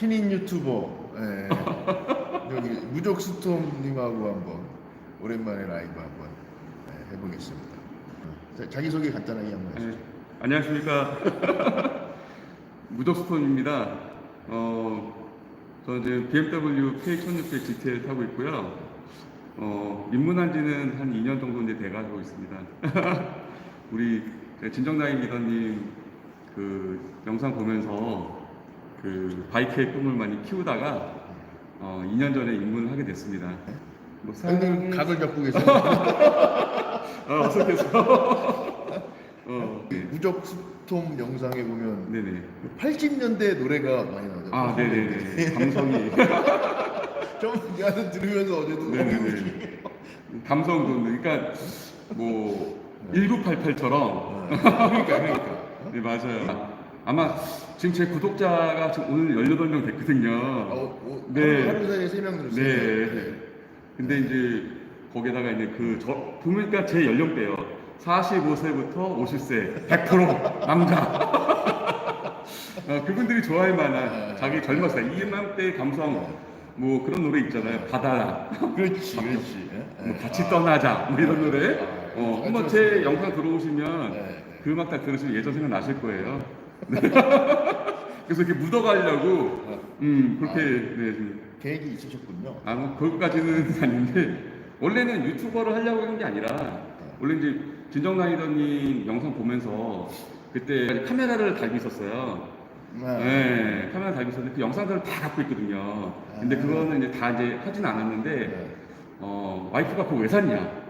신인 유튜버 예. 여기 무적 스톰님하고 한번 오랜만에 라이브 한번 예, 해보겠습니다. 자, 자기 소개 간단하게 한번 해주세요. 네, 안녕하십니까. 무적스톤입니다. 어, 저는 지금 BMW K1600 GT를 타고 있고요. 어, 입문한 지는 한 2년 정도 이제 돼가고 있습니다. 우리 진정다인 리더님 그 영상 보면서 그 바이크의 꿈을 많이 키우다가 어, 2년 전에 입문을 하게 됐습니다. 뭐 사양이- 각을 잡고 계세요. 어, 어색해서. 어, 네. 무적 스톰 영상에 보면 네네. 80년대 노래가 많이 나오죠. 아, 네네네. 감성이. 좀 나는 들으면서 어제도 네네네. 감성 돋는. 그러니까, 뭐, 1988처럼. 그러니까 그러니까. 네, 맞아요. 아마 지금 제 구독자가 지금 오늘 18명 됐거든요. 어, 어, 네. 하루 사이에 세명 늘었어요. 네. 근데 이제 거기에다가 이제 그, 저, 보니까 제 연령대요. 45세부터 50세, 100% 남자. 어, 그분들이 좋아할 만한 자기 젊었을 때, 이맘때 감성, 뭐 그런 노래 있잖아요. 바다라. 그렇지, 그렇지. 예? 뭐 같이 떠나자 뭐 이런 노래 어, 한번 제 영상 들어오시면 네. 그 음악 딱 들으시면 예전 생각 나실 거예요 네. 그래서 이렇게 묻어가려고 음 그렇게 네, 좀, 계획이 있으셨군요. 아, 뭐 그것까지는 아닌데 원래는 유튜버를 하려고 한 게 아니라 원래 이제 진정라이더님 영상 보면서 그때 카메라를 달고 있었어요 아, 네, 카메라 달고 있었는데 그 영상들을 다 갖고 있거든요 근데 아. 그거는 이제 다 이제 하진 않았는데 네. 어, 와이프가 그거 왜 샀냐?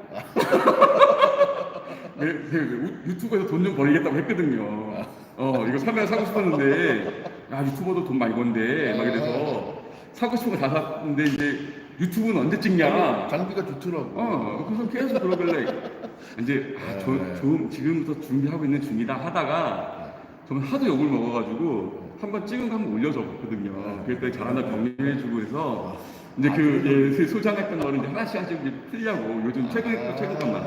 내, 내 유- 유튜브에서 돈 좀 벌겠다고 했거든요. 어, 이거 사면 사고 싶었는데, 야, 유튜버도 돈 많이 번대. 막 이래서 사고 싶은 거 다 샀는데, 이제 유튜브는 언제 찍냐? 장비가 좋더라고. 어, 그래서 계속 그러길래, 이제, 아, 저, 좀 지금부터 준비하고 있는 중이다 하다가, 저는 하도 욕을 먹어가지고, 한번 찍은 거 한번 올려줬거든요. 그랬더니 잘한다 격려해주고 해서, 이제 그, 예, 그 소장했던 거를 이제 하나씩 하나씩 이제 풀려고, 요즘 최근 거, 최근 것만.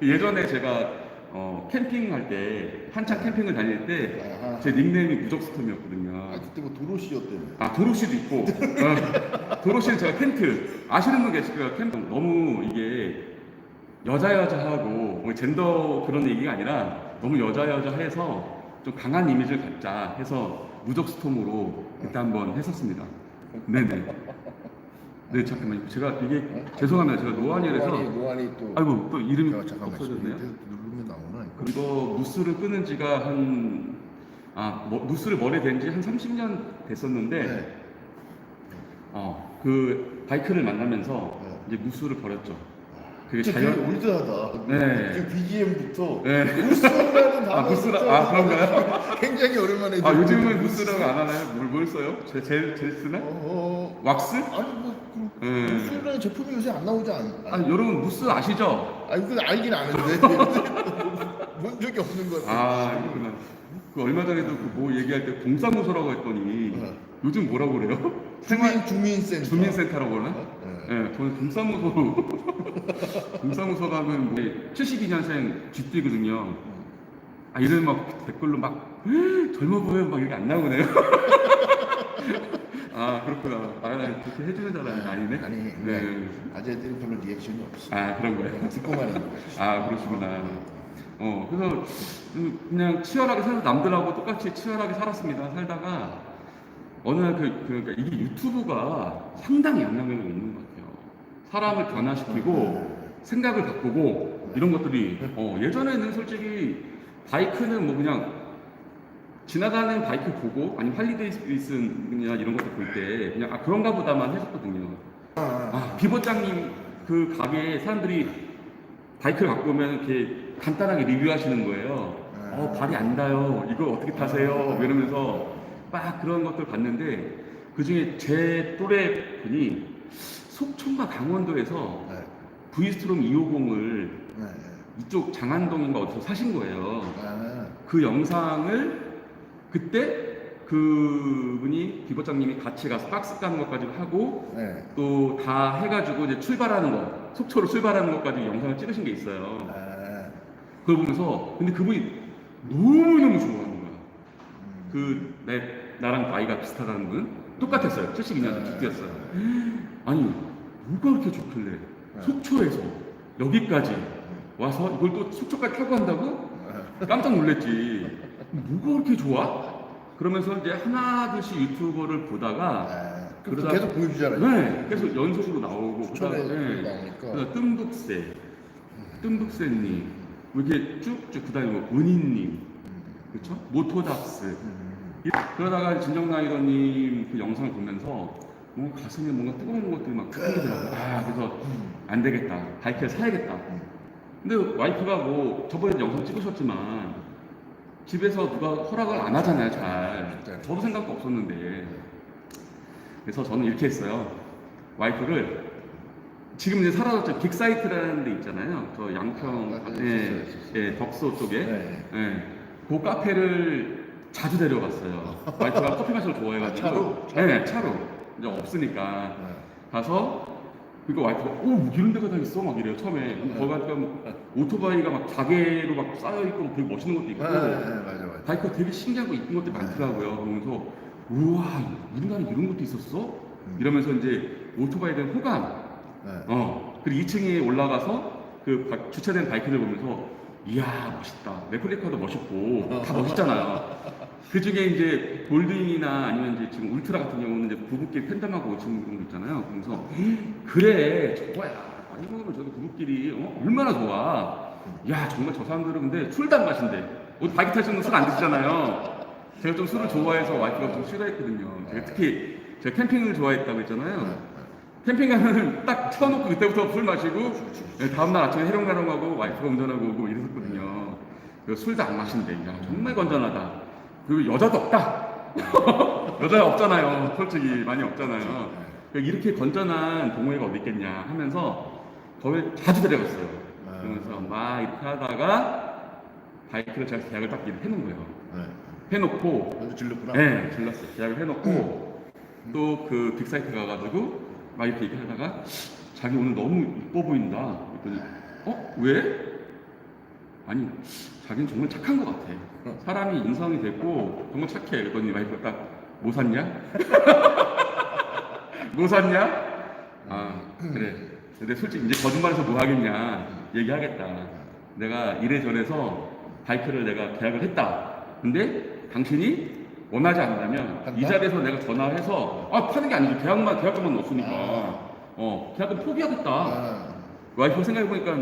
예전에 제가 어, 캠핑할 때 한창 캠핑을 다닐 때 아하. 제 닉네임이 아, 무적스톰이었거든요. 그때 뭐 도로시였대요. 아 도로시도 있고 어, 도로시는 제가 텐트 아시는 분 계실 거예요. 텐트 너무 이게 여자 여자하고 뭐 젠더 그런 얘기가 아니라 너무 여자 여자해서 좀 강한 이미지를 갖자 해서 무적스톰으로 그때 한번 했었습니다. 네네. 네 잠깐만요. 제가 이게 죄송합니다. 제가 노안이라서 노안이, 노안이 또. 아이고 또 이름이 잠깐만. 없어졌네요. 이거? 무스를 끄는 지가 한, 아, 뭐, 무스를 머리에 댄지 한 30년 됐었는데, 네. 어, 그 바이크를 만나면서 네. 이제 무스를 버렸죠. 그게 진짜 자연, 되게 올드하다. 네. 그 BGM부터 네. 무스라는 단어. 아, 무스라, 아, 그런가요? 굉장히 오랜만에. 아, 요즘은 무스. 무스라고 안 하나요? 뭘, 뭘 써요? 제, 제, 제 쓰나? 어, 어, 왁스? 아니 뭐 그, 네. 무스라는 제품이 요새 안 나오지 않? 아, 여러분 무스 아시죠? 아니 그 알긴 아는데 본 적이 없는 거. 아, 그렇구나. 그 얼마 전에도 그 뭐 얘기할 때 동사무소라고 했더니, 네. 요즘 뭐라고 그래요? 주민 주민센터. 주민센터라고 그러나? 네. 예, 저는 동사무소 동사무소 가면 뭐 72년생 쥐띠거든요. 아 이런 막 댓글로 막 젊어 보여 막 이렇게 안 나오네요. 아 그렇구나. 아 그렇게 해주는 사람이 아니네. 아니 네. 아재들이 별로 리액션이 없어. 아 그런 거예요. 듣고만 있는 거지. 아 그러시구나. 어 그래서 음, 그냥 치열하게 살 남들하고 똑같이 치열하게 살았습니다. 살다가 어느 날 그, 그러니까 이게 유튜브가 상당히 영향력이 있는 것 같아요. 사람을 변화시키고 생각을 바꾸고 이런 것들이 어, 예전에는 솔직히 바이크는 뭐 그냥 지나가는 바이크 보고 아니면 할리데이비슨이나 이런 것도 볼 때 그냥 아 그런가 보다만 했었거든요. 아, 아 비보장님 그 가게에 사람들이 바이크를 갖고 오면 이렇게 간단하게 리뷰하시는 거예요. 어 발이 안 닿아요. 이거 어떻게 타세요? 뭐 이러면서 막 그런 것들 봤는데 그 중에 제 또래 분이 속초인가 강원도에서 네. 브이스트롬 250을 네. 이쪽 장안동인가 어디서 사신 거예요. 아, 그 영상을 그때 그분이 비버장님이 같이 가서 박스 까는 것까지 하고 네. 또 다 해가지고 이제 출발하는 거 속초로 출발하는 것까지 영상을 찍으신 게 있어요. 아, 그걸 보면서 근데 그분이 너무 너무 좋아하는 거야. 음. 그내 나랑 나이가 비슷하다는 분 똑같았어요. 72년도 네. 기띠였어요. 아니 뭐가 그렇게 좋길래 네. 속초에서 여기까지 와서 이걸 또 속초까지 타고 간다고? 깜짝 놀랐지. 뭐가 그렇게 좋아? 그러면서 이제 하나둘씩 유튜버를 보다가 아, 그럼 그러다- 계속 보여주잖아요. 네, 계속 연속으로 나오고 그다음에. 그다음에 뜸북새, 뜸북새님, 뭐 이렇게 쭉쭉 그다음에 뭐 은희님, 그렇죠? 모토닥스. 음. 그러다가 진정나이더님 그 영상을 보면서 뭐 가슴에 뭔가 뜨거운 것들이 막 생기더라고요. 아, 그래서 안 되겠다. 바이크를 사야겠다. 근데 와이프가 뭐 저번에 영상 찍으셨지만 집에서 누가 허락을 안 하잖아요, 잘. 네. 저도 생각도 없었는데. 그래서 저는 이렇게 했어요. 와이프를 지금 이제 사라졌죠. 빅사이트라는 데 있잖아요. 저 양평, 아, 예, 있었어요, 있었어요. 예, 덕소 쪽에. 네. 예. 그 카페를 자주 데려갔어요. 와이프가 커피 마시는 걸 좋아해가지고. 아, 차로? 차로? 네, 차로. 이제 없으니까. 네. 가서 그러니까 와이프가 오 이런 데가 다 있어 막 이래요 처음에 네. 거기 가니까 뭐 오토바이가 막 가게로 막 쌓여 있고 되게 멋있는 것도 있고 네, 네, 맞아 맞아. 바이크가 되게 신기한 거 이쁜 것들이 많더라고요 그러면서 우와 우리나라에 이런 것도 있었어 음. 이러면서 이제 오토바이에 대한 호감 네. 어 그리고 2층에 올라가서 그 바- 주차된 바이크를 보면서 이야 멋있다 레플리카도 멋있고 다 멋있잖아요 그 중에 이제 골딩이나 아니면 이제 지금 울트라 같은 경우는 이제 부부끼리 팬덤하고 오시는 거 있잖아요. 그래서 그래 저거야. 이거는 저기 부부끼리 어? 얼마나 좋아. 야 정말 저 사람들은 근데 술도 안 마신대. 어디 바이크 타시는 술안 드시잖아요. 제가 좀 술을 좋아해서 와이프가 좀 싫어했거든요. 제가 특히 제가 캠핑을 좋아했다고 했잖아요. 캠핑 가면 딱 쳐놓고 그때부터 술 마시고 네, 다음날 아침에 해롱해롱하고 와이프가 운전하고 오고 이랬었거든요. 그리고 술도 안 마신대. 야 정말 건전하다. 그리고 여자도 없다. 여자 없잖아요. 솔직히 많이 없잖아요. 그러니까 이렇게 건전한 동호회가 어디 있겠냐 하면서 거길 자주 데려갔어요. 그러면서 막 이렇게 하다가 바이크를 제가 계약을 딱 해놓은 거예요. 네. 해놓고 먼저 질렀구나. 네, 질렀어요. 계약을 해놓고 또 그 빅사이트 가가지고 막 이렇게 얘기하다가 자기 오늘 너무 이뻐 보인다. 그랬더니 어? 왜? 아니 자기는 정말 착한 것 같아. 사람이 인성이 됐고 정말 착해. 그랬더니 와이프가 딱뭐 샀냐? 뭐 샀냐? 아 그래. 근데 솔직히 이제 거짓말해서 뭐 하겠냐 얘기하겠다. 내가 이래저래서 바이크를 내가 계약을 했다. 근데 당신이 원하지 않는다면 한다? 이 자리에서 내가 전화해서 아 파는 게 아니지 계약만 계약금만 넣었으니까 아. 어 계약금 포기하겠다. 아, 와이프 생각해 보니까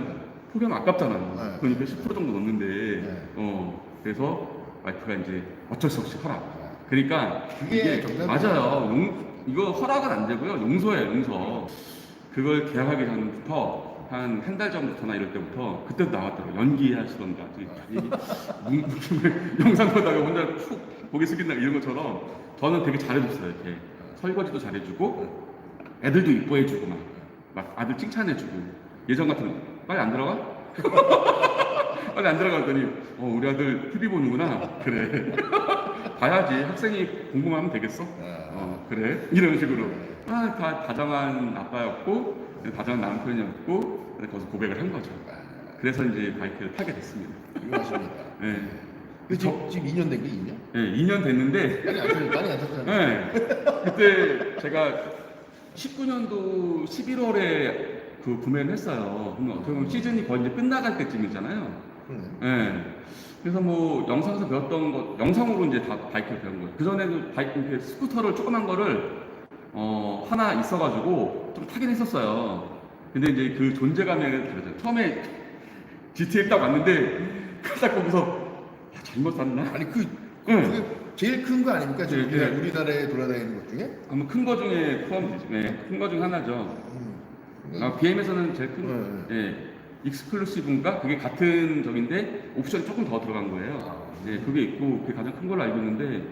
포기하면 아깝잖아. 네. 그러니까 10% 정도 넣었는데 네. 어 그래서 와이프가 이제 어쩔 수 없이 허락. 아. 그러니까 그게 이게. 맞아요. 용, 이거 허락은 안 되고요. 용서예요, 용서. 그걸 계약하기 전부터 한 한 달 전부터나 이럴 때부터 그때도 나왔더라고 연기하시던가. 영상 보다가 혼자 푹 고개 숙인다 이런 것처럼 저는 되게 잘해줬어요. 이렇게 설거지도 잘해주고 애들도 이뻐해주고 막, 막 아들 칭찬해주고. 예전 같은 빨리 안 들어가? 빨리 안 들어가더니 어 우리 아들 TV 보는구나. 그래. 봐야지. 학생이 궁금하면 되겠어? 아. 어 그래. 이런 식으로. 아, 다 다정한 아빠였고 다정한 남편이었고 그래서 거기서 고백을 한 거죠 그래서 이제 바이크를 타게 됐습니다 훌륭하십니다. 네. 그 지금, 지금 2년 된게 2년? 네 2년 됐는데 많이 안 탔- 많이 안 탔잖아요. 네. 그때 제가 19년도 11월에 그 구매를 했어요 어떻게 보면 시즌이 거의 이제 끝나갈 때쯤이잖아요 그러네. 네. 그래서 뭐 영상에서 배웠던 것, 영상으로 이제 다 바이크를 배운 거예요. 그 전에도 바이크 이렇게 스쿠터를 조그만 거를 어 하나 있어가지고 좀 타긴 했었어요. 근데 이제 그 존재감이 다르죠. 처음에 GT에 딱 왔는데 딱 거기서 아, 잘못 샀나? 아니 그 응. 그게 제일 큰 거 아닙니까? 지금 네, 네. 우리나라, 우리나라에 돌아다니는 것 중에? 아마 큰 거 중에 포함되죠. 네, 큰 거 중 하나죠. 음. 아, BM에서는 제일 큰, 예, 익스클루시브인가? 그게 같은 적인데 옵션이 조금 더 들어간 거예요. 예, 그게 있고 그게 가장 큰 걸로 알고 있는데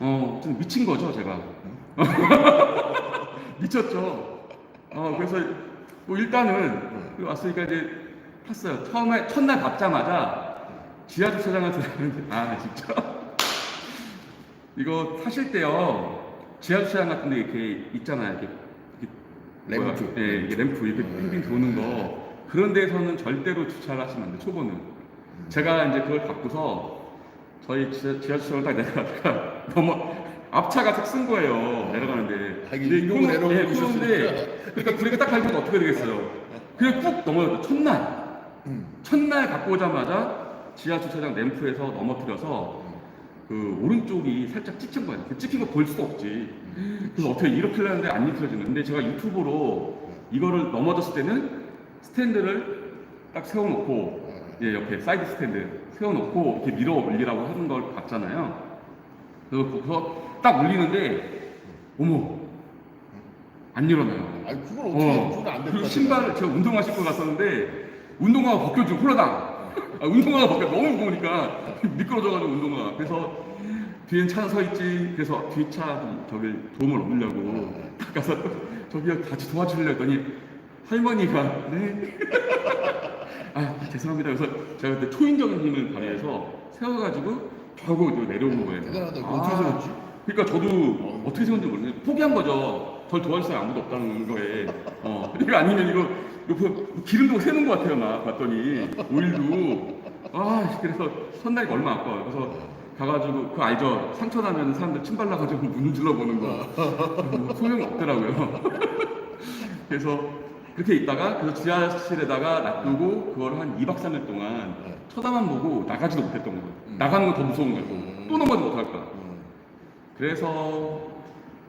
어, 좀 미친 거죠, 제가. 미쳤죠. 어, 그래서 뭐 일단은 여기 왔으니까 이제 탔어요. 처음에 첫날 받자마자 지하 주차장한테 아 진짜 이거 타실 때요 지하 주차장 같은 데 이렇게 있잖아요. 이렇게, 이렇게 뭐야, 램프. 예, 이게 램프 이렇게 음. 빙빙 도는 거 그런 데서는 절대로 주차를 하시면 안 돼. 초보는. 제가 이제 그걸 갖고서 저희 지하, 지하 주차장을 딱 내려가다가 넘어 앞차가 탁쓴 거예요. 내려가는데. 이러고 코너- 내려오고 예, 코너인데 그러니까 브레이크 딱 밟으면 어떻게 되겠어요? 그냥 꾹 넘어졌어. 첫날. 음. 첫날 갖고 오자마자 지하 주차장 램프에서 넘어뜨려서 그 오른쪽이 살짝 찍힌 거예요. 그 찍힌 거 볼 수가 없지. 그래서 어떻게 이렇게 하려는데 안 입혀지는. 근데 제가 유튜브로 이거를 넘어졌을 때는 스탠드를 딱 세워놓고 예, 옆에 사이드 스탠드 세워놓고 이렇게 밀어 올리라고 하는 걸 봤잖아요. 그래서 딱 올리는데 어머 안 일어나요. 아니 그걸 어떻게 어, 그건 안 그리고 될까? 신발을 제가 운동화 신고 갔었는데 운동화가 벗겨지고 홀라당 아, 운동화가 벗겨 너무 무거우니까 미끄러져가지고 운동화가 그래서 뒤엔 차는 서 있지 그래서 뒤차 저기 도움을 얻으려고 딱 가서 저기요 같이 도와주려 했더니 할머니가 네. 아 죄송합니다 그래서 제가 그때 초인적인 힘을 발휘해서 세워가지고 저 내려온 거예요 대단하다. 아, 어떻게 세웠지? 그러니까 저도 어떻게 세운지 모르겠어요. 포기한 거죠. 절 도와줄 사람 아무도 없다는 거에. 어. 이거 아니면 이거, 이거 뭐 기름도 새는 것 같아요, 막 봤더니. 오일도. 아, 그래서 선날이 얼마 아까워요. 그래서 가가지고, 그거 알죠? 상처 나면 사람들 침 발라가지고 문질러 보는 거. 뭐 소용이 없더라고요. 그래서 그렇게 있다가, 그래서 지하실에다가 놔두고, 그걸 한 2박 3일 동안 쳐다만 보고 나가지도 못했던 거예요. 나가는 건 더 무서운 거예요. 또. 또 넘어도 못할까. 음. 그래서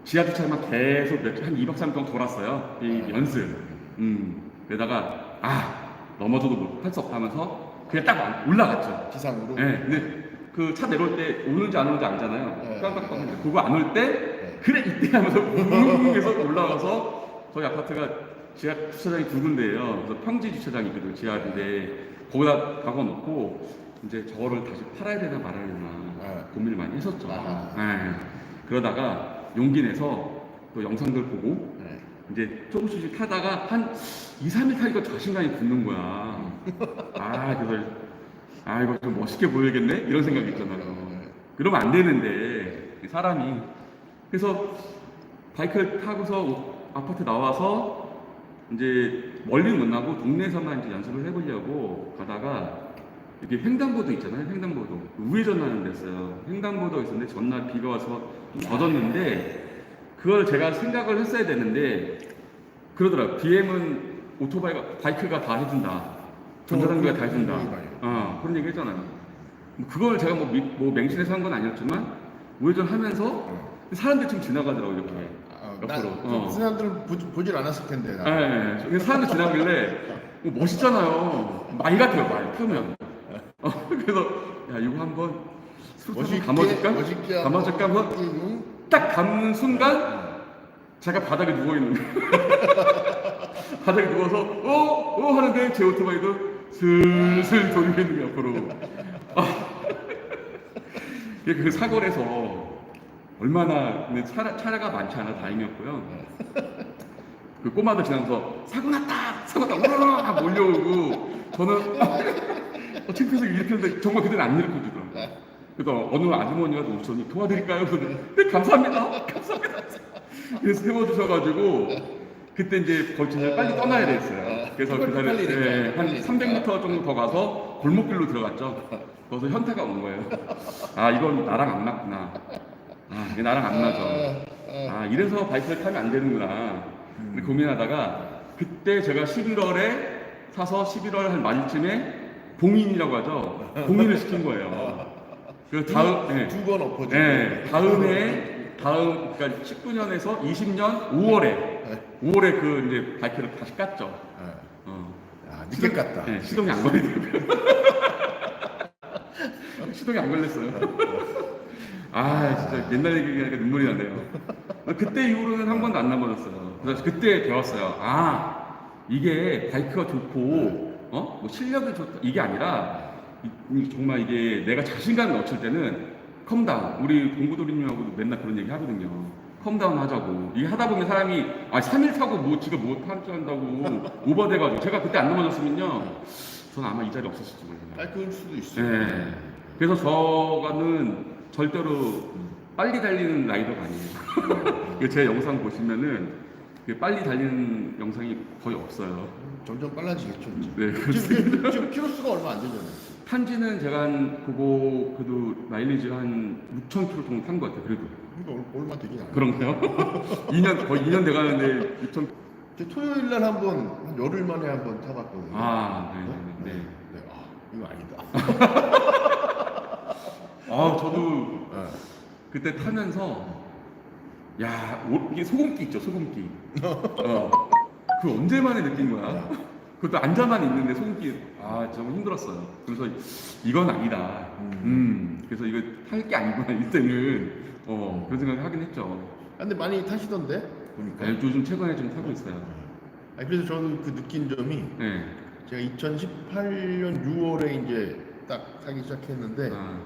지하 주차장만 계속 몇, 한 2박 3일 동안 돌았어요. 이 연습. 음. 그러다가, 아, 넘어져도 못- 할 수 없다면서 그냥 딱 올라갔죠. 기상으로. 예, 근데 그 차 내려올 때 오는지 안 오는지 알잖아요. 네. 깜빡깜빡. 그거 안 올 때, 네. 그래, 이때 하면서 웅웅 해서 올라가서 저희 아파트가 지하 주차장이 두 군데예요. 그래서 평지 주차장이거든요. 지하인데 거기다 박아 놓고 이제 저거를 다시 팔아야 되나 말아야 되나 네. 고민을 많이 했었죠. 아하. 예. 그러다가 용기 내서 또 영상들 보고 네. 이제 조금씩 타다가 한 2, 3일 타니까 자신감이 붙는 거야. 아, 그래서 아, 이거 좀 멋있게 보여야겠네? 이런 생각이 있잖아요. 그러면 안 되는데, 사람이. 그래서 바이크를 타고서 아파트 나와서 이제 멀리는 못 나고 동네에서만 이제 연습을 해보려고 가다가 이렇게 횡단보도 있잖아요. 횡단보도. 우회전 하는 데였어요. 횡단보도가 있었는데 전날 비가 와서 좀 젖었는데 그걸 제가 생각을 했어야 되는데 그러더라고요. BM은 오토바이가, 바이크가 다 해준다. 전자장비가 다 해준다. 어, 그런 얘기 했잖아요. 뭐 그걸 제가 뭐, 미- 뭐 맹신해서 한 건 아니었지만 우회전 하면서 사람들이 좀 지나가더라고요. 이렇게. 아, 옆으로. 나, 어. 그 사람들은 보, 보질 않았을 텐데. 나. 예, 예. 사람들 지나길래 뭐 멋있잖아요. 말 같아요, 말 펴면. 어, 그래서 야 이거 한번 수로 감아줄까? 멋있게 감아줄까? 한번? 딱 감는 순간 제가 바닥에 누워 있는. 바닥에 누워서 어, 어 하는데 제 오토바이도 슬슬 돌리고 있는 거예요 앞으로. 아. 그 해서 얼마나 근데 차량가 많지 않아 다행이었고요. 그 꼬마들 지나면서 사고 났다 사고 났다 우르르 몰려오고 저는 어, 창피해서 이렇게 했는데 정말 그들은 안 일으켜주더라고요. 그래서 어느 아주머니가 오셨더니 도와드릴까요? 그랬더니 네 감사합니다 감사합니다 그래서 세워주셔가지고 그때 이제 벌칙을 빨리 떠나야 됐어요. 그래서 빨리 그 자리에 빨리 한 빨리 300m 정도 더 가서 골목길로 들어갔죠. 거기서 현타가 온 거예요. 아 이건 나랑 안 맞구나. 아 이게 나랑 안 맞아. 아 이래서 바이크를 타면 안 되는구나. 근데 고민하다가 그때 제가 11월에 사서 11월 한 말쯤에 봉인이라고 하죠. 봉인을 시킨 거예요. 그 다음 예. 두번 엎어지고. 네, 다음에 다음 그러니까 19년에서 20년 5월에 5월에 그 이제 바이크를 다시 깠죠. 네. 어. 야, 늦게 깠다. 네, 시동이 안 걸리더라고요. 시동이 안 걸렸어요. 아, 진짜 옛날 얘기하니까 눈물이 나네요. 그때 이후로는 한 번도 안 넘어졌어요. 그래서 그때 배웠어요. 아, 이게 바이크가 좋고, 어? 뭐 실력이 좋다. 이게 아니라, 정말 이게 내가 자신감이 넘칠 때는 컴다운. 우리 공구도리님하고도 맨날 그런 얘기 하거든요. 컴다운 하자고. 이게 하다 보면 사람이, 아, 3일 타고 뭐 지가 뭐 탈주한다고 오버돼가지고. 제가 그때 안 넘어졌으면요. 저는 아마 이 자리에 없었을지 몰라요. 깔끔할 수도 있어요. 네. 그래서 저가는 절대로 빨리 달리는 라이더가 아니에요. 그제 영상 보시면은 그 빨리 달리는 영상이 거의 없어요. 점점 빨라지겠죠. 이제. 네, 지금, 지금 키로수가 얼마 안 되잖아요. 탄지는 제가 한 그거 그래도 마일리지 한 6천 킬로 정도 탄 것 같아요. 그래도 얼- 얼마 되긴 안. 그런가요? 2년 거의 2년 돼가는데 6천. 제 토요일 날 한번 한 열흘 만에 한 번 타봤거든요. 아, 네, 네, 네. 네. 아, 이거 아니다. 아, 저도 네. 그때 타면서 야 오- 이게 소금기 있죠 소금기. 어. 그 언제 만에 느낀 거야? 그것도 앉아만 있는데 소금기. 아 정말 힘들었어요. 그래서 이건 아니다. 음. 그래서 이거 탈 게 아니구나 이때는 어 그런 생각을 하긴 했죠. 아, 근데 많이 타시던데? 보니까. 네, 요즘 최근에 좀 타고 있어요. 아, 그래서 저는 그 느낀 점이 네. 제가 2018년 6월에 이제 딱 타기 시작했는데 아,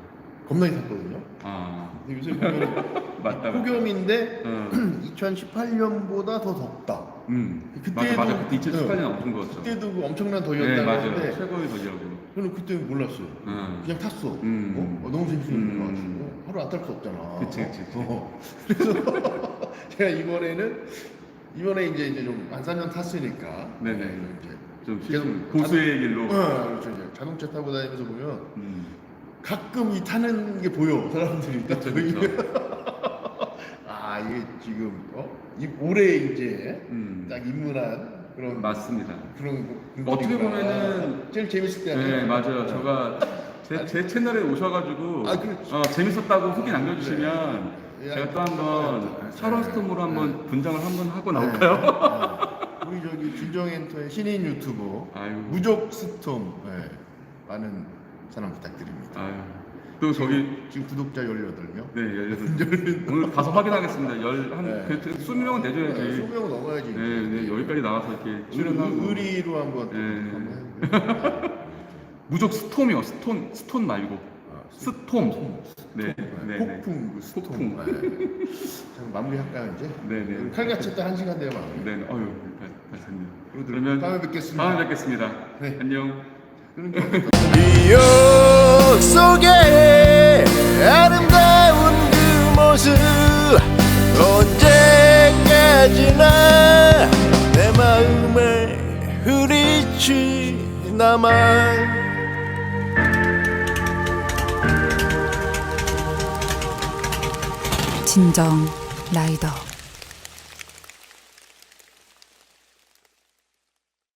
겁나게 탔거든요. 아 근데 요새 보면 맞다 맞다 폭염인데 어, 2018년보다 더 덥다. 음 그때도- 맞아 맞아 그때 2018년 어. 엄청 더웠죠 그때도 그 엄청난 네 더위였다고 맞아요 하는데 최고의 더위라고 저는 그때 몰랐어요. 어. 그냥 탔어. 음. 어? 어, 너무 재밌는 음. 거 가지고 하루 안 탈 수 없잖아. 그치, 그치, 그치. 어. 그래서 제가 이번에는 이번에 이제 이제 좀한 4년 탔으니까 네네. 이제 좀 계속 고수의 길로 어, 그렇죠. 이제 자동차 타고 다니면서 보면 음. 가끔 이 타는 게 보여 사람들이 딱 그쵸, 그쵸. 아 이게 지금 어? 이 올해 이제 음. 딱 입문한 그런 맞습니다. 그런 분- 어떻게. 보면은 제일 재밌을 때 네, 맞아요. 어. 제가 제, 제 채널에 오셔가지고 아, 그렇죠. 어, 재밌었다고 후기 남겨주시면 네. 제가 또 한번 네. 샤론 스톰으로 한번 분장을 한번 하고 네. 나올까요? 네. 우리 저기 준정엔터의 신인 유튜버 아유, 무적 스톰 네. 많은 사랑 부탁드립니다. 아유. 또 저기 지금 구독자 18명. 네, 18. 오늘 가서 확인하겠습니다. 열, 한, 네. 그, 20명은 내줘야지. 소명 넘어야지. 네, 네, 여기까지 나와서 이렇게 출연하고. 의- 의리로 한번 네. 한번 해볼게요. 무적 스톰이요, 스톤, 스톤 말고. 아, 스톰. 네, 네, 네. 폭풍, 그 스톰. 폭풍. 네. 자, 마무리할까요 이제? 네, 네. 칼같이 딱 한 시간 돼요 마무리. 네, 네. 다 됐네요. 그러면 다음에 뵙겠습니다. 다음에 뵙겠습니다. 네. 안녕. 기억 속에 아름다운 그 모습 언제까지나 내 마음에 흐릿이 남아. 진정 라이더